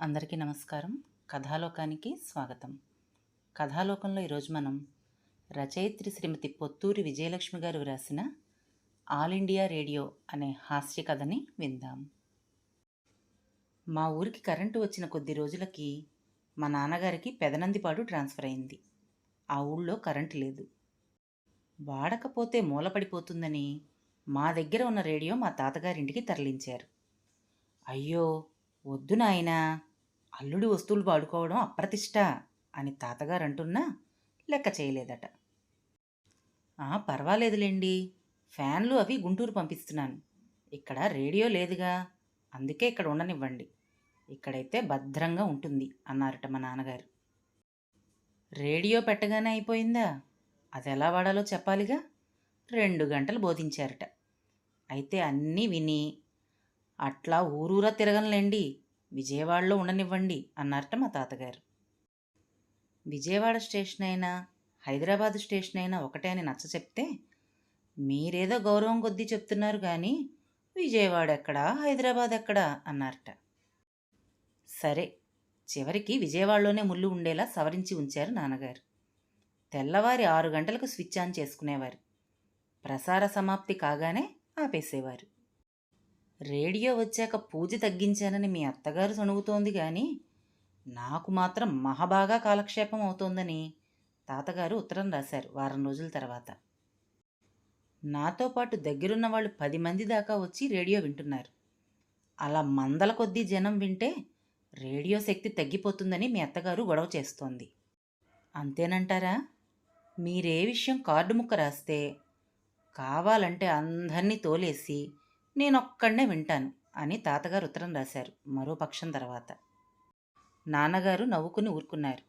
అందరికీ నమస్కారం. కథాలోకానికి స్వాగతం. కథాలోకంలో ఈరోజు మనం రచయిత్రి శ్రీమతి పొత్తూరి విజయలక్ష్మి గారు వ్రాసిన ఆల్ ఇండియా రేడియో అనే హాస్య కథని విందాం. మా ఊరికి కరెంటు వచ్చిన కొద్ది రోజులకి మా నాన్నగారికి పెదనందిపాడు ట్రాన్స్ఫర్ అయింది. ఆ ఊళ్ళో కరెంటు లేదు. వాడకపోతే మూలపడిపోతుందని మా దగ్గర ఉన్న రేడియో మా తాతగారింటికి తరలించారు. అయ్యో వద్దు నాయనా అల్లుడి వస్తువులు వాడుకోవడం అప్రతిష్ట అని తాతగారు అంటున్నా లెక్క చేయలేదట. పర్వాలేదులేండి. ఫ్యాన్లు అవి గుంటూరు పంపిస్తున్నాను. ఇక్కడ రేడియో లేదుగా. అందుకే ఇక్కడ ఉండనివ్వండి. ఇక్కడైతే భద్రంగా ఉంటుంది అన్నారట మా నాన్నగారు. రేడియో పెట్టగానే అయిపోయిందా? అది ఎలా వాడాలో చెప్పాలిగా? రెండు గంటలు బోధించారట. అయితే అన్నీ విని అట్లా ఊరూరా తిరగనులేండి. విజయవాడలో ఉండనివ్వండి అన్నారట మా తాతగారు. విజయవాడ స్టేషన్ అయినా హైదరాబాద్ స్టేషన్ అయినా ఒకటే అని నచ్చ చెప్తే మీరేదో గౌరవం కొద్దీ చెప్తున్నారు కానీ విజయవాడ ఎక్కడా హైదరాబాద్ ఎక్కడా అన్నారట. సరే చివరికి విజయవాడలోనే ముళ్ళు ఉండేలా సవరించి ఉంచారు నాన్నగారు. తెల్లవారి ఆరు గంటలకు స్విచ్ ఆన్ చేసుకునేవారు. ప్రసార సమాప్తి కాగానే ఆపేసేవారు. రేడియో వచ్చాక పూజ తగ్గించానని మీ అత్తగారు సణుగుతోంది కానీ నాకు మాత్రం మహాబాగా కాలక్షేపం అవుతోందని తాతగారు ఉత్తరం రాశారు వారం రోజుల తర్వాత. నాతో పాటు దగ్గరున్న వాళ్ళు పది మంది దాకా వచ్చి రేడియో వింటున్నారు. అలా మందల కొద్దీ జనం వింటే రేడియో శక్తి తగ్గిపోతుందని మీ అత్తగారు గొడవ చేస్తోంది. అంతేనంటారా? మీరే విషయం కార్డు ముక్క రాస్తే కావాలంటే అందరినీ తోలేసి నేనొక్కడనే వింటాను అని తాతగారు ఉత్తరం రాశారు మరో పక్షం తర్వాత. నాన్నగారు నవ్వుకుని ఊరుకున్నారు.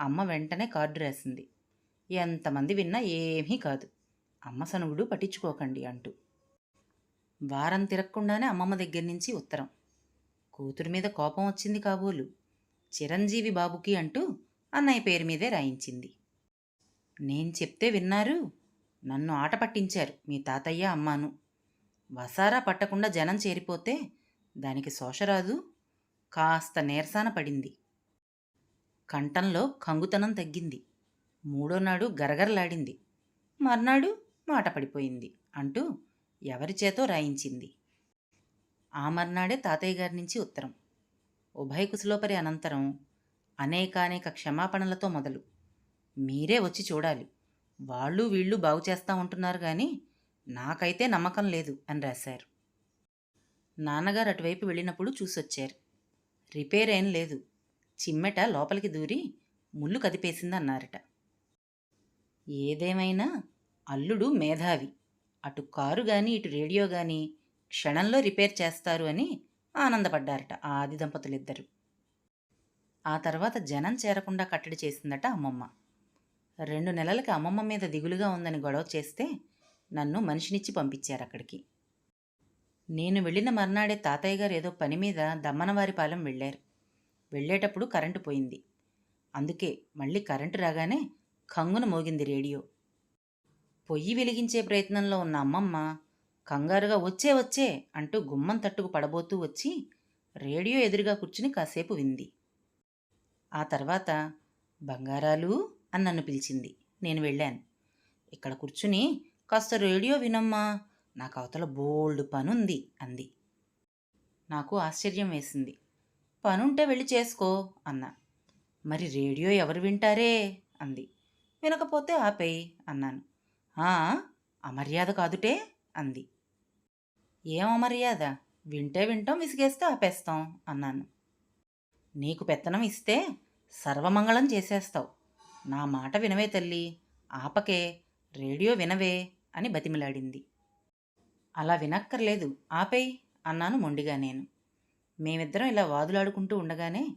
అమ్మ వెంటనే కార్డు రాసింది. ఎంతమంది విన్నా ఏమీ కాదు. అమ్మ సనుగుడు పట్టించుకోకండి అంటూ. వారం తిరగకుండానే అమ్మమ్మ దగ్గర నుంచి ఉత్తరం. కూతురు మీద కోపం వచ్చింది కాబోలు. చిరంజీవి బాబుకి అంటూ అన్నయ్య పేరు మీదే రాయించింది. నేను చెప్తే విన్నారు. నన్ను ఆట పట్టించారు మీ తాతయ్య అమ్మాను. వసారా పట్టకుండా జనం చేరిపోతే దానికి శోషరాదు కాస్త నీరసాన పడింది. కంఠంలో కంగుతనం తగ్గింది. మూడో నాడు గరగరలాడింది. మర్నాడు మాట పడిపోయింది అంటూ ఎవరి చేతో రాయించింది. ఆ మర్నాడే తాతయ్య గారి నుంచి ఉత్తరం. ఉభయకుశలోపరి అనంతరం అనేకానేక క్షమాపణలతో మొదలు. మీరే వచ్చి చూడాలి. వాళ్ళు వీళ్ళు బాగు చేస్తా ఉంటున్నారు కానీ నాకైతే నమ్మకం లేదు అని రాశారు. నాన్నగారు అటువైపు వెళ్ళినప్పుడు చూసొచ్చారు. రిపేర్ ఏం లేదు. చిమ్మెట లోపలికి దూరి ముళ్ళు కదిపేసిందన్నారట. ఏదేమైనా అల్లుడు మేధావి. అటు కారు గాని ఇటు రేడియో గాని క్షణంలో రిపేర్ చేస్తారు అని ఆనందపడ్డారట ఆ ఆది దంపతులిద్దరు. ఆ తర్వాత జనం చేరకుండా కట్టడి చేసిందట అమ్మమ్మ. రెండు నెలలకి అమ్మమ్మ మీద దిగులుగా ఉందని గొడవ చేస్తే నన్ను మనిషినిచ్చి పంపించారు అక్కడికి. నేను వెళ్ళిన మర్నాడే తాతయ్య గారు ఏదో పని మీద దమ్మనవారిపాలెం వెళ్ళారు. వెళ్ళేటప్పుడు కరెంటు పోయింది. అందుకే మళ్ళీ కరెంటు రాగానే కంగున మోగింది రేడియో. పొయ్యి వెలిగించే ప్రయత్నంలో ఉన్న అమ్మమ్మ కంగారుగా వచ్చే వచ్చే అంటూ గుమ్మం తట్టుకు పడబోతూ వచ్చి రేడియో ఎదురుగా కూర్చుని కాసేపు వింది. ఆ తర్వాత బంగారాలు అని నన్ను పిలిచింది. నేను వెళ్ళాను. ఇక్కడ కూర్చుని కాస్త రేడియో వినమ్మా నాకు అవతల బోల్డ్ పనుంది అంది. నాకు ఆశ్చర్యం వేసింది. పనుంటే వెళ్ళి చేసుకో అన్నా. మరి రేడియో ఎవరు వింటారే అంది. వినకపోతే ఆపేయి అన్నాను. "ఆ, అమర్యాద కాదుటే అంది. ఏం అమర్యాద? వింటే వింటాం విసిగేస్తే ఆపేస్తాం అన్నాను. నీకు పెత్తనం ఇస్తే సర్వమంగళం చేసేస్తావు. నా మాట వినవే తల్లి ఆపకే రేడియో వినవే అని బతిమిలాడింది. అలా వినక్కర్లేదు ఆపేయ్ అన్నాను మొండిగా నేను. మేమిద్దరం ఇలా వాదులాడుకుంటూ ఉండగానే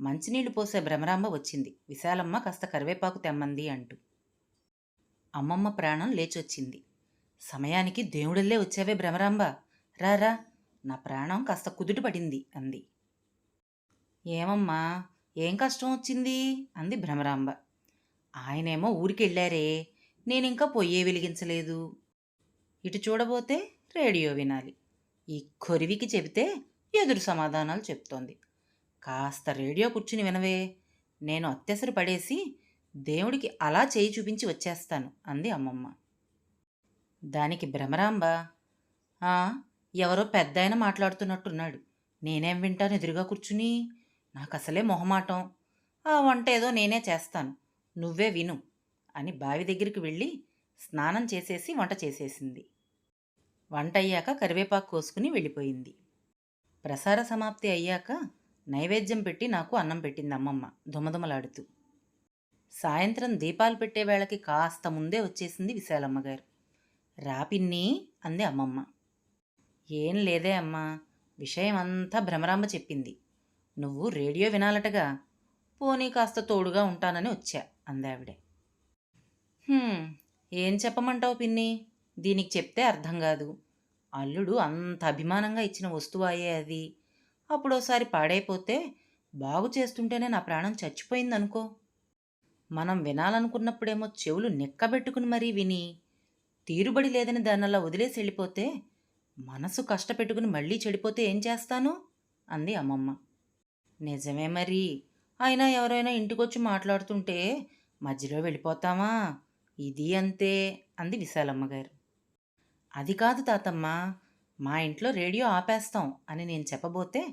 మంచినీళ్ళు పోసే భ్రమరాంబ వచ్చింది. విశాలమ్మ కాస్త కరివేపాకు తెమ్మంది అంటూ. అమ్మమ్మ ప్రాణం లేచొచ్చింది. సమయానికి దేవుడల్లే వచ్చావే భ్రమరాంబ. రారా నా ప్రాణం కాస్త కుదుట పడింది అంది. ఏమమ్మా ఏం కష్టం వచ్చింది? అంది భ్రమరాంబ. ఆయనేమో ఊరికెళ్ళారే. నేనింకా పొయ్యే వెలిగించలేదు. ఇటు చూడబోతే రేడియో వినాలి. ఈ కొరివికి చెబితే ఎదురు సమాధానాలు చెప్తోంది. కాస్త రేడియో కూర్చుని వినవే. నేను అత్యసరి పడేసి దేవుడికి అలా చేయి చూపించి వచ్చేస్తాను అంది అమ్మమ్మ. దానికి భ్రమరాంబ ఎవరో పెద్దాయన మాట్లాడుతున్నట్టున్నాడు. నేనేం వింటాను ఎదురుగా కూర్చుని? నాకు అసలే మొహమాటం. ఆ వంట ఏదో నేనే చేస్తాను. నువ్వే విను. అని బావి దగ్గరికి వెళ్ళి స్నానం చేసేసి వంట చేసేసింది. వంట అయ్యాక కరివేపాకు కోసుకుని వెళ్ళిపోయింది. ప్రసార సమాప్తి అయ్యాక నైవేద్యం పెట్టి నాకు అన్నం పెట్టింది అమ్మమ్మ దుమదుమలాడుతూ. సాయంత్రం దీపాలు పెట్టే వేళకి కాస్త ముందే వచ్చేసింది విశాలమ్మగారు రాపిన్ని అంది అమ్మమ్మ. ఏం లేదే అమ్మా విషయం అంతా భ్రమరాంబ చెప్పింది. నువ్వు రేడియో వినాలటగా పోనీ కాస్త తోడుగా ఉంటానని వచ్చా అందావిడే. ఏం చెప్పమంటావు పిన్ని? దీనికి చెప్తే అర్థం కాదు. అల్లుడు అంత అభిమానంగా ఇచ్చిన వస్తువాయే అది. అప్పుడోసారి పాడైపోతే బాగు చేస్తుంటేనే నా ప్రాణం చచ్చిపోయిందనుకో. మనం వినాలనుకున్నప్పుడేమో చెవులు నిక్కబెట్టుకుని మరీ విని తీరుబడి లేదని దానిలా వదిలేసి వెళ్ళిపోతే మనసు కష్టపెట్టుకుని మళ్ళీ చెడిపోతే ఏం చేస్తాను? అంది అమ్మమ్మ. నిజమే మరి. అయినా ఎవరైనా ఇంటికొచ్చి మాట్లాడుతుంటే మధ్యలో వెళ్ళిపోతామా? ఇది అంతే అంది విశాలమ్మగారు. అది కాదు తాతమ్మ మా ఇంట్లో రేడియో ఆపేస్తాం అని నేను చెప్పబోతే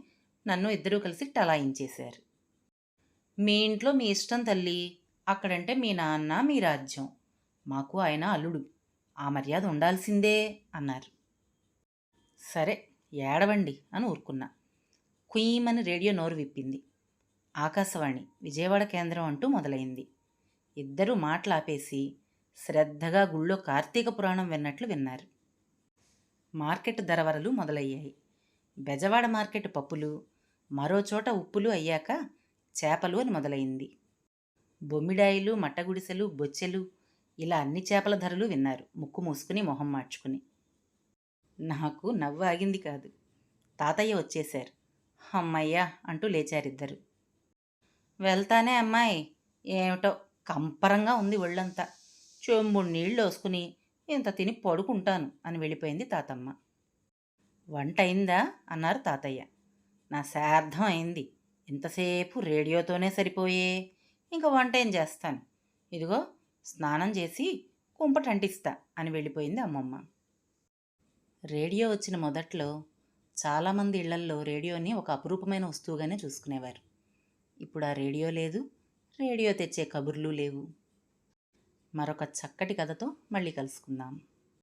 నన్ను ఇద్దరూ కలిసి టలాయించేశారు. మీ ఇంట్లో మీ ఇష్టం తల్లి అక్కడంటే మీ నాన్న మీ రాజ్యం. మాకు ఆయన అల్లుడు. ఆ మర్యాద ఉండాల్సిందే అన్నారు. సరే ఏడవండి అని ఊరుకున్నా. కుయ్యమని రేడియో నోరు విప్పింది. ఆకాశవాణి విజయవాడ కేంద్రం అంటూ మొదలైంది. ఇద్దరూ మాటలాపేసి శ్రద్ధగా గుళ్ళో కార్తీక పురాణం విన్నట్లు విన్నారు. మార్కెట్ ధరవరలు మొదలయ్యాయి. బెజవాడ మార్కెట్ పప్పులు మరో చోట ఉప్పులు అయ్యాక చేపలు అని మొదలైంది. బొమ్మిడాయిలు మట్టగుడిసెలు బొచ్చెలు ఇలా అన్ని చేపల ధరలు విన్నారు. ముక్కు మూసుకుని మొహం మార్చుకుని. నాకు నవ్వు ఆగింది కాదు. తాతయ్య వచ్చేశారు. అమ్మయ్యా అంటూ లేచారిద్దరు. వెళ్తానే అమ్మాయి. ఏమిటో కంపరంగా ఉంది ఒళ్ళంతా. చెంబుడు నీళ్ళు వేసుకుని ఇంత తిని పడుకుంటాను అని వెళ్ళిపోయింది తాతమ్మ. వంట అయిందా? అన్నారు తాతయ్య. నా శార్థం అయింది. ఇంతసేపు రేడియోతోనే సరిపోయే. ఇంకా వంట ఏం చేస్తాను? ఇదిగో స్నానం చేసి కుంపటంటిస్తా అని వెళ్ళిపోయింది అమ్మమ్మ. రేడియో వచ్చిన మొదట్లో చాలామంది ఇళ్ళల్లో రేడియోని ఒక అపురూపమైన వస్తువుగానే చూసుకునేవారు. ఇప్పుడు ఆ రేడియో లేదు. రేడియో తెచ్చే కబుర్లు లేవు. మరొక చక్కటి కథతో మళ్ళీ కలుసుకుందాం.